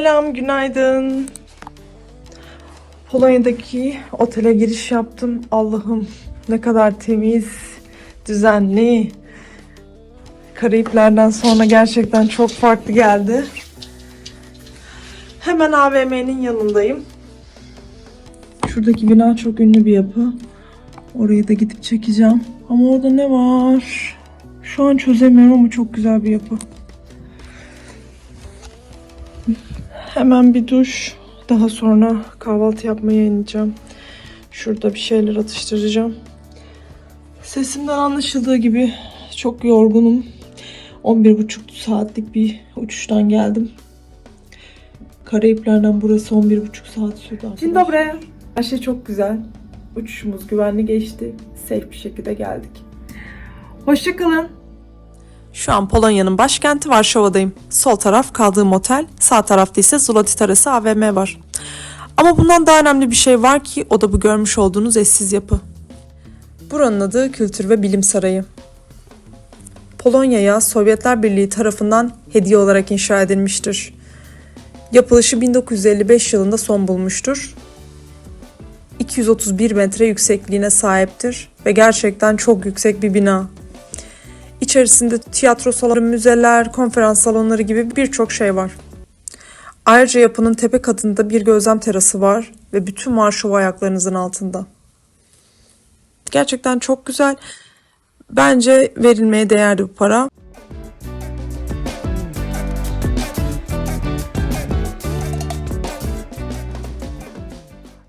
Selam, günaydın. Polonya'daki otele giriş yaptım. Allah'ım ne kadar temiz, düzenli. Karayiplerden sonra gerçekten çok farklı geldi. Hemen AVM'nin yanındayım. Şuradaki bina çok ünlü bir yapı. Orayı da gidip çekeceğim. Ama orada ne var? Şu an çözemiyorum ama çok güzel bir yapı. Hemen bir duş. Daha sonra kahvaltı yapmaya ineceğim. Şurada bir şeyler atıştıracağım. Sesimden anlaşıldığı gibi çok yorgunum. 11,5 saatlik bir uçuştan geldim. Karayiplerden burası 11,5 saat sürdü. Dzień dobry. Her şey çok güzel. Uçuşumuz güvenli geçti. Safe bir şekilde geldik. Hoşçakalın. Şu an Polonya'nın başkenti Varşova'dayım. Sol taraf kaldığım otel, sağ tarafta ise Zloty Terası AVM var. Ama bundan daha önemli bir şey var ki o da bu görmüş olduğunuz eşsiz yapı. Buranın adı Kültür ve Bilim Sarayı. Polonya'ya Sovyetler Birliği tarafından hediye olarak inşa edilmiştir. Yapılışı 1955 yılında son bulmuştur. 231 metre yüksekliğine sahiptir ve gerçekten çok yüksek bir bina. İçerisinde tiyatro salonu, müzeler, konferans salonları gibi birçok şey var. Ayrıca yapının tepe katında bir gözlem terası var ve bütün Varşova ayaklarınızın altında. Gerçekten çok güzel. Bence verilmeye değerli bu para.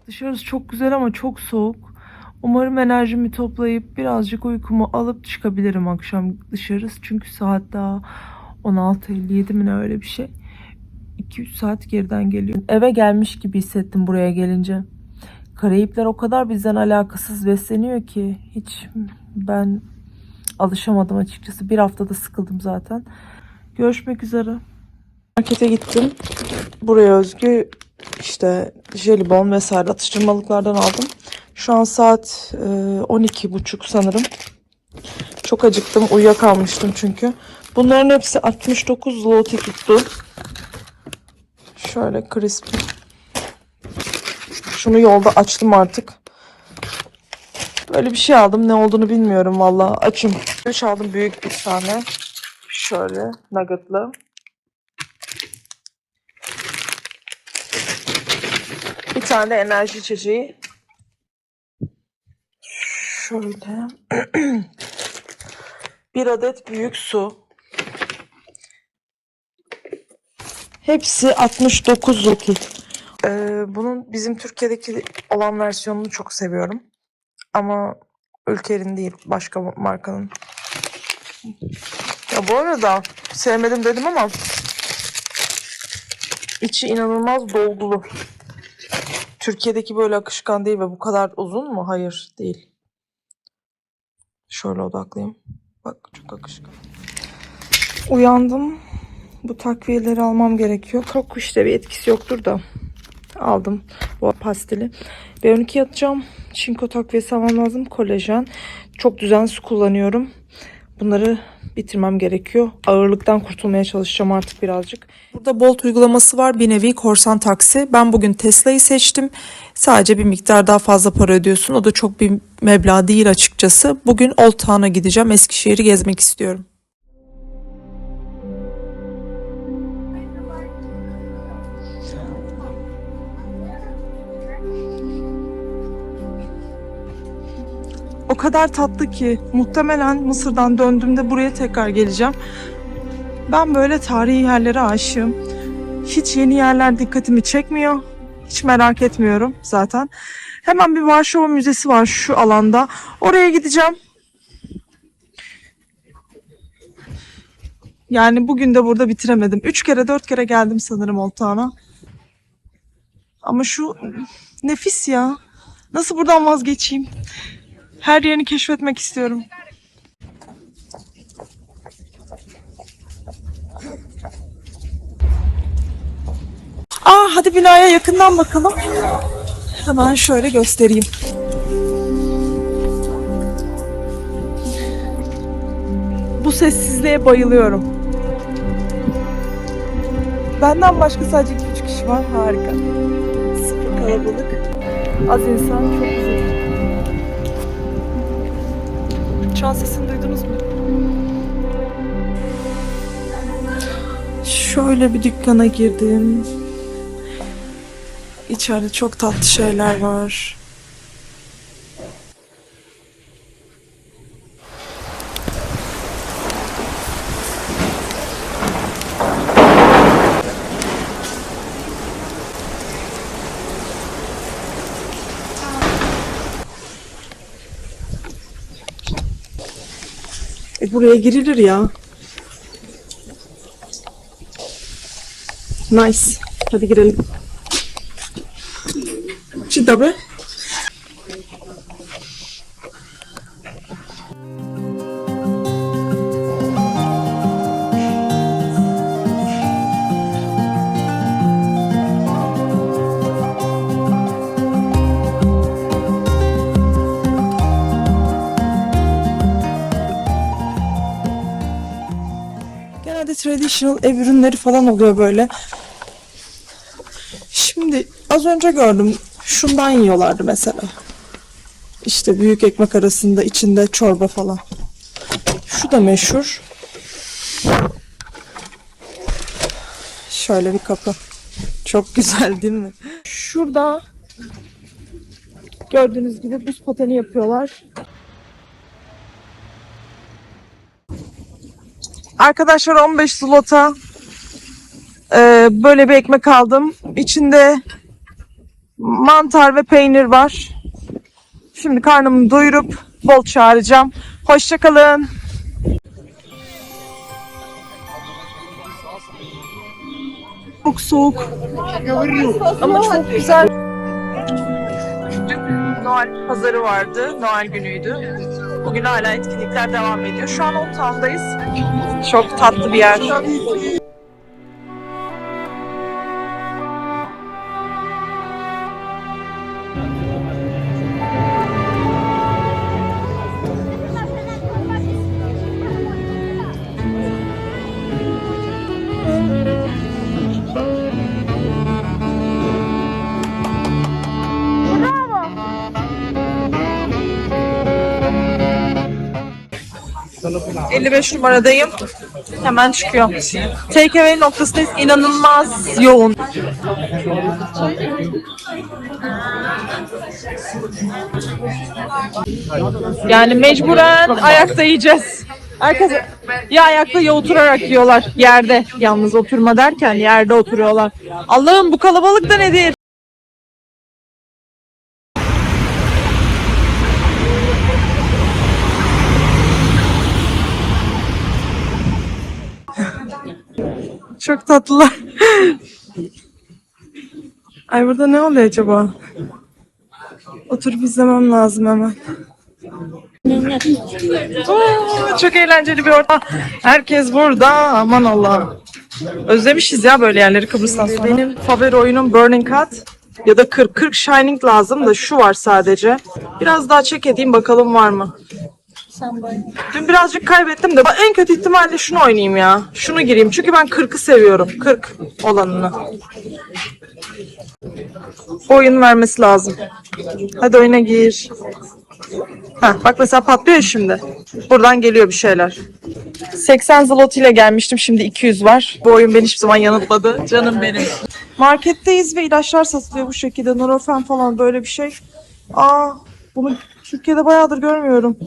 Dışarısı çok güzel ama çok soğuk. Umarım enerjimi toplayıp birazcık uykumu alıp çıkabilirim akşam dışarısı. Çünkü saat daha 16.57 mi ne öyle bir şey. 2-3 saat geriden geliyor. Eve gelmiş gibi hissettim buraya gelince. Karayipler o kadar bizden alakasız besleniyor ki hiç ben alışamadım açıkçası. Bir haftada sıkıldım zaten. Görüşmek üzere. Markete gittim. Buraya özgü işte jelibon vesaire atıştırmalıklardan aldım. Şu an saat e, 12.30 sanırım. Çok acıktım. Uyuyakalmıştım çünkü. Bunların hepsi 69 zloty tuttu. Şöyle crispy. Şunu yolda açtım artık. Böyle bir şey aldım. Ne olduğunu bilmiyorum valla. Açım. Üç aldım büyük bir tane. Şöyle nuggetlı. Tane de enerji içeceği. Şöyle. bir adet büyük su. Hepsi 69 zloty. Ee, bunun bizim Türkiye'deki olan versiyonunu çok seviyorum. Ama Ülker'in değil, başka markanın. Ya bu arada sevmedim dedim ama içi inanılmaz dolgulu. Türkiye'deki böyle akışkan değil ve bu kadar uzun mu? Hayır, değil. Şöyle odaklayayım. Bak çok akışkan. Uyandım. Bu takviyeleri almam gerekiyor. Kalk işte bir etkisi yoktur da. Aldım bu pastili. B12 yatacağım. Çinko takviyesi almam lazım. Kolajen. Çok düzensiz kullanıyorum. Bunları bitirmem gerekiyor. Ağırlıktan kurtulmaya çalışacağım artık birazcık. Burada Bolt uygulaması var. Bir nevi korsan taksi. Ben bugün Tesla'yı seçtim. Sadece bir miktar daha fazla para ödüyorsun. O da çok bir meblağ değil açıkçası. Bugün Old Town'a gideceğim. Eskişehir'i gezmek istiyorum. O kadar tatlı ki muhtemelen Mısır'dan döndüğümde buraya tekrar geleceğim. Ben böyle tarihi yerlere aşığım. Hiç yeni yerler dikkatimi çekmiyor. Hiç merak etmiyorum zaten. Hemen bir Varşova Müzesi var şu alanda. Oraya gideceğim. Yani bugün de burada bitiremedim. Üç kere dört kere geldim sanırım Oltağan'a. Ama şu nefis ya. Nasıl buradan vazgeçeyim? Her yerini keşfetmek istiyorum. Aa hadi binaya yakından bakalım. Hemen şöyle göstereyim. Bu sessizliğe bayılıyorum. Benden başka sadece küçük kişi var. Harika. Sıfır kalabalık. Az insan çok güzel. Çan sesini duydunuz mu? Şöyle bir dükkana girdim. İçeride çok tatlı şeyler var. Buraya girilir ya. Nice. Hadi girelim. Dzień dobry. Traditional ev ürünleri falan oluyor böyle. Şimdi az önce gördüm. Şundan yiyorlardı mesela. İşte büyük ekmek arasında içinde çorba falan. Şu da meşhur. Şöyle bir kapı. Çok güzel değil mi? Şurada gördüğünüz gibi buz pateni yapıyorlar. Arkadaşlar 15 zlota ee, böyle bir ekmek aldım. İçinde mantar ve peynir var. Şimdi karnımı doyurup bol çağıracağım. Hoşçakalın. Çok soğuk. Ama çok güzel. Noel pazarı vardı. Noel günüydü. Bugün hala etkinlikler devam ediyor. Şu an Old Town'dayız. Çok tatlı bir yer. 55 numaradayım. Hemen çıkıyor. Takeaway noktasındayız. İnanılmaz yoğun. Yani mecburen ayakta yiyeceğiz. Herkes ya ayakta ya oturarak yiyorlar. Yerde. Yalnız oturma derken yerde oturuyorlar. Allah'ım bu kalabalık da nedir? Çok tatlılar. Ay burada ne oluyor acaba? Oturup izlemem lazım hemen. Oo, çok eğlenceli bir ortam. Herkes burada. Aman Allah. Özlemişiz ya böyle yerleri Kıbrıs'tan sonra. Benim favori oyunum Burning Cat ya da 40. 40 Shining lazım da şu var sadece. Biraz daha çek edeyim bakalım var mı? Dün birazcık kaybettim de en kötü ihtimalle şunu oynayayım ya. Şunu gireyim çünkü ben 40'ı seviyorum. 40 olanını. Oyun vermesi lazım. Hadi oyuna gir. Heh, bak mesela patlıyor şimdi. Buradan geliyor bir şeyler. 80 zlot ile gelmiştim. Şimdi 200 var. Bu oyun beni hiçbir zaman yanıltmadı. Canım benim. Marketteyiz ve ilaçlar satılıyor bu şekilde. Nurofen falan böyle bir şey. Aa, bunu Türkiye'de bayağıdır görmüyorum.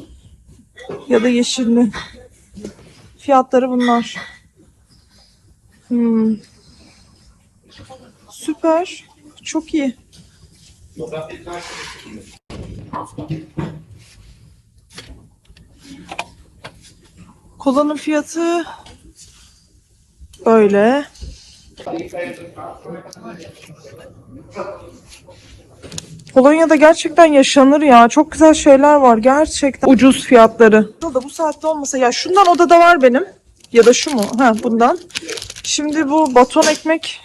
Ya da yeşilli. Fiyatları bunlar. Hmm. Süper. Çok iyi. Kolanın fiyatı böyle. Polonya'da gerçekten yaşanır ya. Çok güzel şeyler var. Gerçekten ucuz fiyatları. Da bu saatte olmasa ya şundan odada var benim. Ya da şu mu? Ha bundan. Şimdi bu baton ekmek.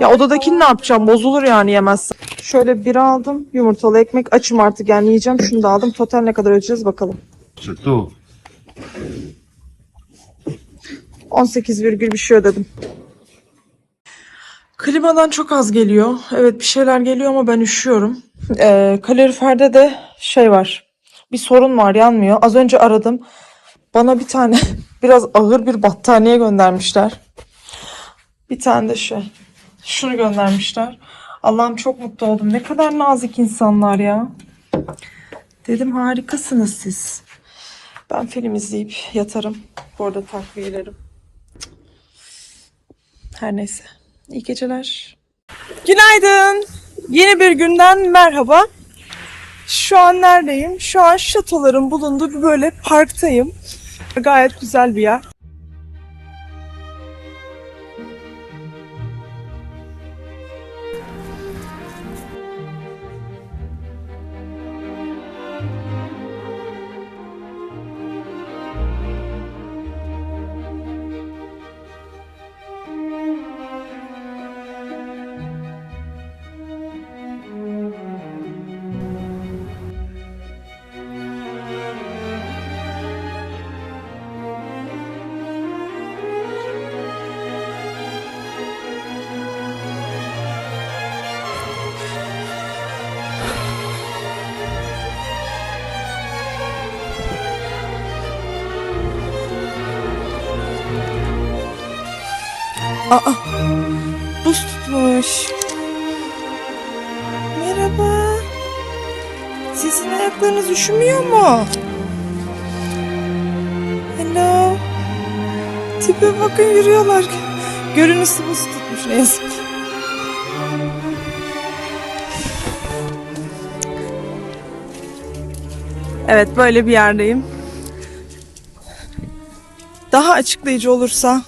Ya odadakini ne yapacağım? Bozulur yani yemezsem. Şöyle bir aldım. Yumurtalı ekmek. Açım artık yani yiyeceğim. Şunu da aldım. Total ne kadar ödeyeceğiz bakalım. Czy tu? 18 virgül bir şey ödedim. Klimadan çok az geliyor. Evet bir şeyler geliyor ama ben üşüyorum. Ee, kaloriferde de şey var. Bir sorun var yanmıyor. Az önce aradım. Bana bir tane biraz ağır bir battaniye göndermişler. Bir tane de şey. Şunu göndermişler. Allah'ım çok mutlu oldum. Ne kadar nazik insanlar ya. Dedim harikasınız siz. Ben film izleyip yatarım. Bu arada takviyelerim. Her neyse. İyi geceler. Günaydın. Yeni bir günden merhaba. Şu an neredeyim? Şu an şatoların bulunduğu bir böyle parktayım. Gayet güzel bir yer. Aa, buz tutmuş. Merhaba. Sizin ayaklarınız üşümüyor mu? Hello. Tipe bakın yürüyorlar. Görünüşü buz tutmuş ne yazık ki. Evet böyle bir yerdeyim. Daha açıklayıcı olursa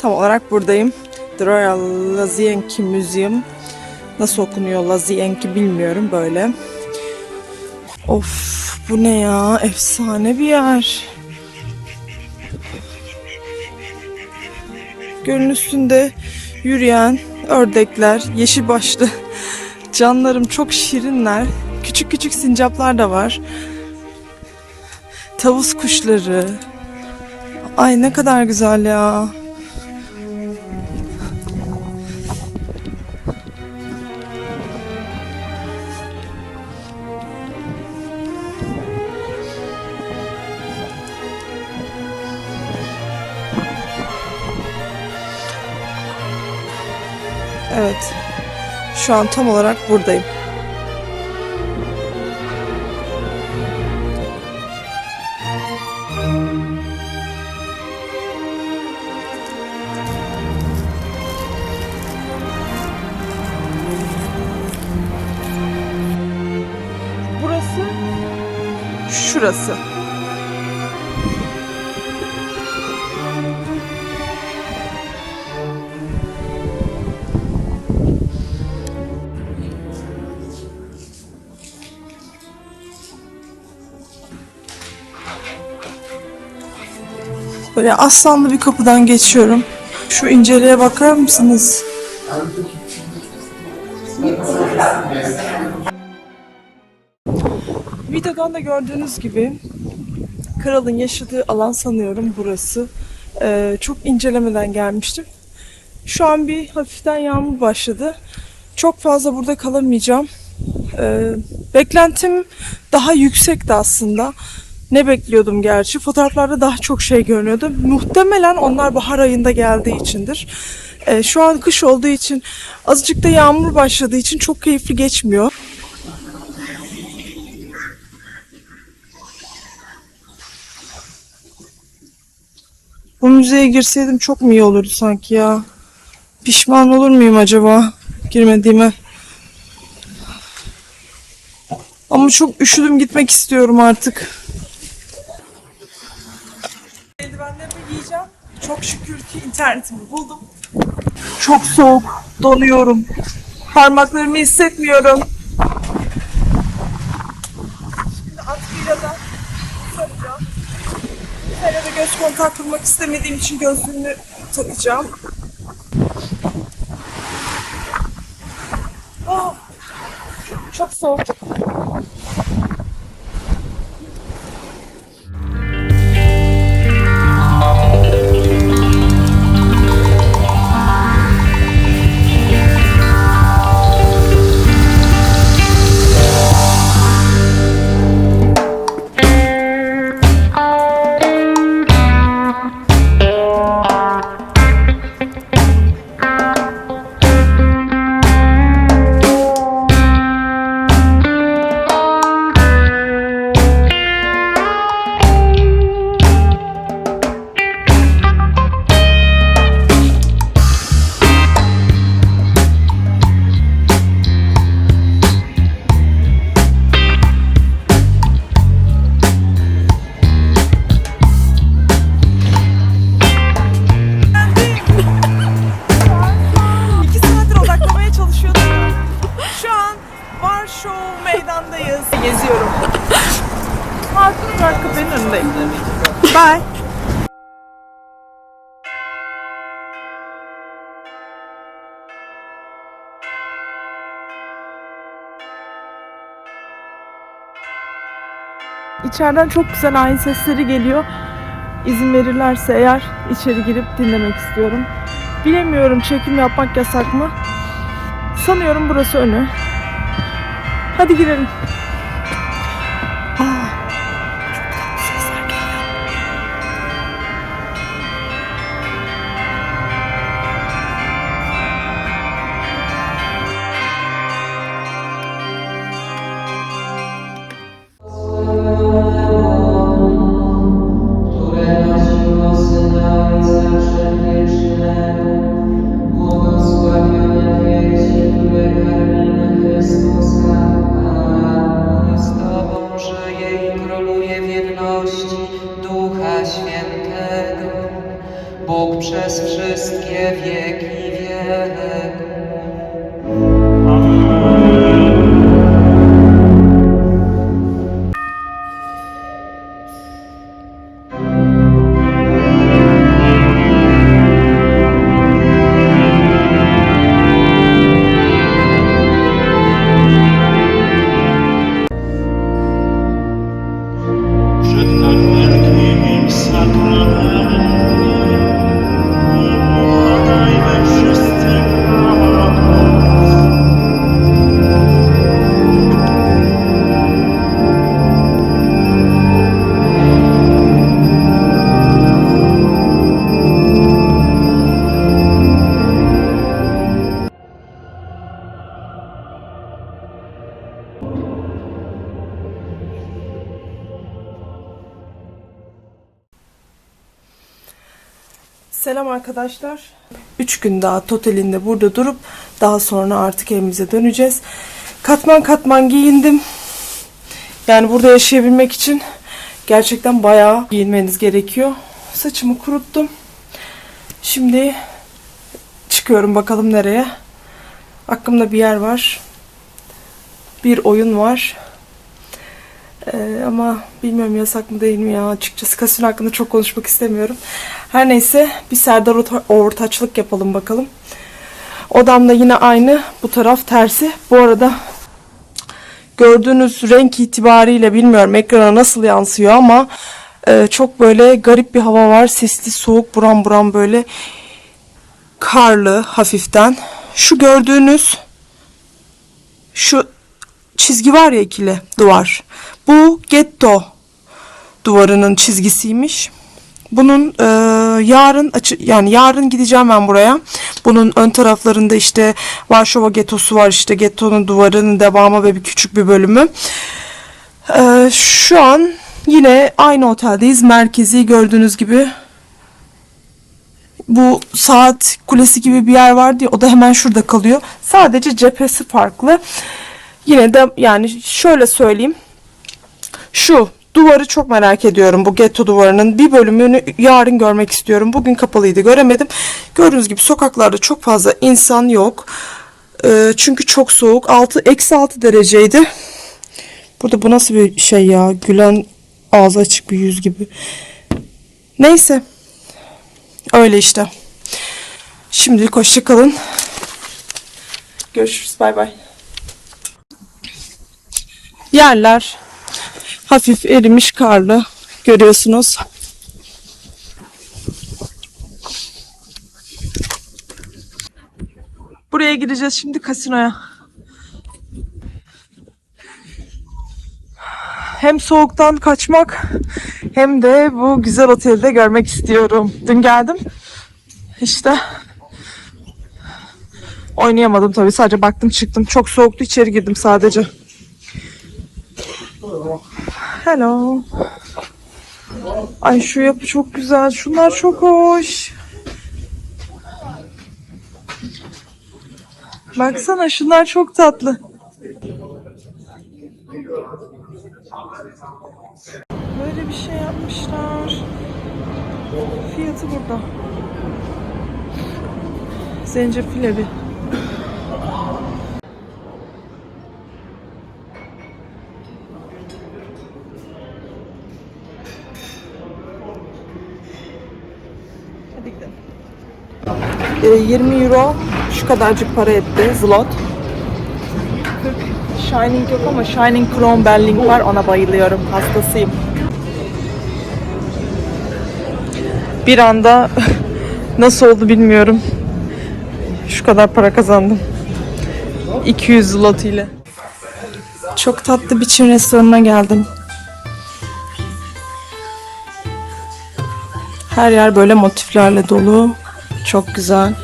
Tam olarak buradayım. The Royal Lazienki Museum. Nasıl okunuyor Lazienki bilmiyorum böyle. Of bu ne ya? Efsane bir yer. Gölün üstünde yürüyen ördekler, yeşil başlı canlarım çok şirinler. Küçük küçük sincaplar da var. Tavus kuşları. Ay ne kadar güzel ya. Evet. Şu an tam olarak buradayım. Böyle aslanlı bir kapıdan geçiyorum. Şu inceliğe bakar mısınız? Videodan da gördüğünüz gibi kralın yaşadığı alan sanıyorum burası. Ee, çok incelemeden gelmiştim. Şu an bir hafiften yağmur başladı. Çok fazla burada kalamayacağım. Ee, beklentim daha yüksekti aslında. Ne bekliyordum gerçi? Fotoğraflarda daha çok şey görünüyordu. Muhtemelen onlar bahar ayında geldiği içindir. Ee, şu an kış olduğu için azıcık da yağmur başladığı için çok keyifli geçmiyor. Bu müzeye girseydim çok mu iyi olurdu sanki ya? Pişman olur muyum acaba girmediğime? Ama çok üşüdüm gitmek istiyorum artık. Çok şükür ki internetimi buldum. Çok soğuk, donuyorum. Parmaklarımı hissetmiyorum. Şimdi atkıyla da saracağım. Bir kere de göz kontağı kurmak istemediğim için gözlüğümü takacağım. Oh, çok soğuk. İçeriden çok güzel ayin sesleri geliyor. İzin verirlerse eğer içeri girip dinlemek istiyorum. Bilemiyorum çekim yapmak yasak mı? Sanıyorum burası önü. Hadi girelim. Arkadaşlar. 3 gün daha totalinde burada durup daha sonra artık evimize döneceğiz. Katman katman giyindim. Yani burada yaşayabilmek için gerçekten bayağı giyinmeniz gerekiyor. Saçımı kuruttum. Şimdi çıkıyorum bakalım nereye. Aklımda bir yer var. Bir oyun var. Ee, ama bilmiyorum yasak mı değil mi ya açıkçası kasino hakkında çok konuşmak istemiyorum. Her neyse bir Serdar Orta- Ortaçlık yapalım bakalım. Odamda yine aynı bu taraf tersi. Bu arada gördüğünüz renk itibariyle bilmiyorum ekrana nasıl yansıyor ama e, çok böyle garip bir hava var. Sisli soğuk buram buram böyle karlı hafiften. Şu gördüğünüz şu çizgi var ya ikili duvar. Bu getto duvarının çizgisiymiş. Bunun e, yarın yani yarın gideceğim ben buraya. Bunun ön taraflarında işte Varşova getosu var işte gettonun duvarının devamı ve bir küçük bir bölümü. E, şu an yine aynı oteldeyiz. Merkezi gördüğünüz gibi bu saat kulesi gibi bir yer var diye o da hemen şurada kalıyor. Sadece cephesi farklı. Yine de yani şöyle söyleyeyim. Şu duvarı çok merak ediyorum bu getto duvarının bir bölümünü yarın görmek istiyorum. Bugün kapalıydı göremedim. Gördüğünüz gibi sokaklarda çok fazla insan yok. Ee, çünkü çok soğuk. 6 eksi 6 dereceydi. Burada bu nasıl bir şey ya? Gülen ağzı açık bir yüz gibi. Neyse. Öyle işte. Şimdilik hoşça kalın. Görüşürüz. Bay bay. Yerler hafif erimiş karlı görüyorsunuz. Buraya gideceğiz şimdi kasinoya. Hem soğuktan kaçmak hem de bu güzel otelde görmek istiyorum. Dün geldim. İşte oynayamadım tabii. Sadece baktım çıktım. Çok soğuktu. içeri girdim sadece. Hello. Ay şu yapı çok güzel. Şunlar çok hoş. Baksana şunlar çok tatlı. Böyle bir şey yapmışlar. Fiyatı burada. Zencefil evi. e, 20 euro şu kadarcık para etti zlot. 40 Shining yok ama Shining Chrome Belling var ona bayılıyorum hastasıyım. Bir anda nasıl oldu bilmiyorum. Şu kadar para kazandım. 200 zlot ile. Çok tatlı bir Çin restoranına geldim. Her yer böyle motiflerle dolu. Çok güzel.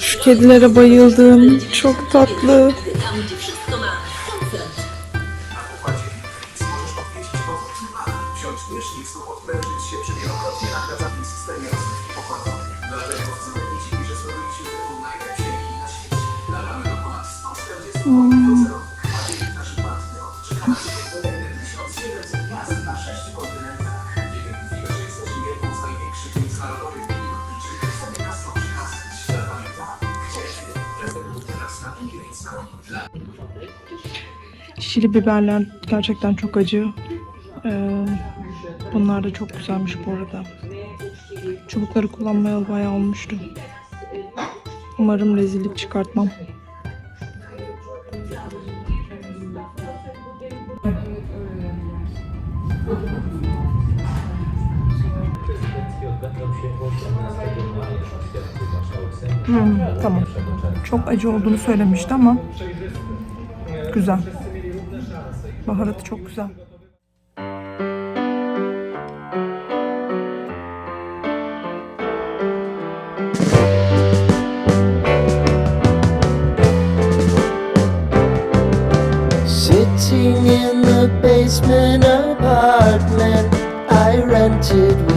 Şu kedilere bayıldım. Çok tatlı. Şili biberler gerçekten çok acı. Ee, bunlar da çok güzelmiş bu arada. Çubukları kullanmayalı bayağı olmuştu. Umarım rezillik çıkartmam. Hmm, tamam. Çok acı olduğunu söylemişti ama güzel. Baharatı çok güzel. Sitting in the basement apartment I rented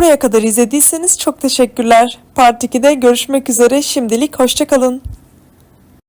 buraya kadar izlediyseniz çok teşekkürler. Part 2'de görüşmek üzere. Şimdilik hoşçakalın.